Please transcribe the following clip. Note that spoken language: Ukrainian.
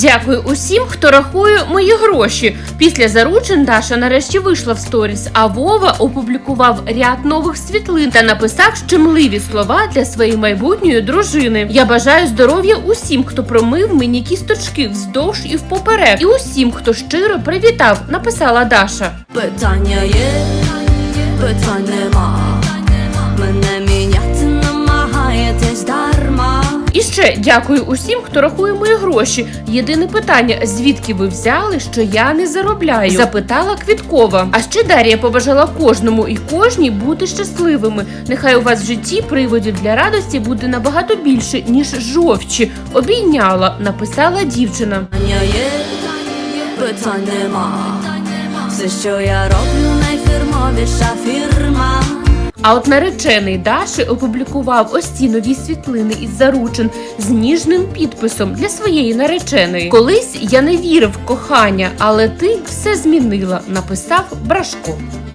Дякую усім, хто рахує мої гроші. Після заручин Даша нарешті вийшла в сторіс, а Вова опублікував ряд нових світлин та написав щемливі слова для своєї майбутньої дружини. Я бажаю здоров'я усім, хто промив мені кісточки вздовж і впоперек, і усім, хто щиро привітав, написала Даша. Питання є, питань нема. І дякую усім, хто рахує мої гроші. Єдине питання: звідки ви взяли, що я не заробляю? Запитала Квіткова. А ще Дар'я побажала кожному і кожній бути щасливими. Нехай у вас в житті приводів для радості буде набагато більше, ніж жовчі. Обійняла, написала дівчина. Питань нема. Все, що я роблю, найфірмовіша фірма. А от наречений Даші опублікував ось ці нові світлини із заручин з ніжним підписом для своєї нареченої. Колись я не вірив в кохання, але ти все змінила, написав Брашко.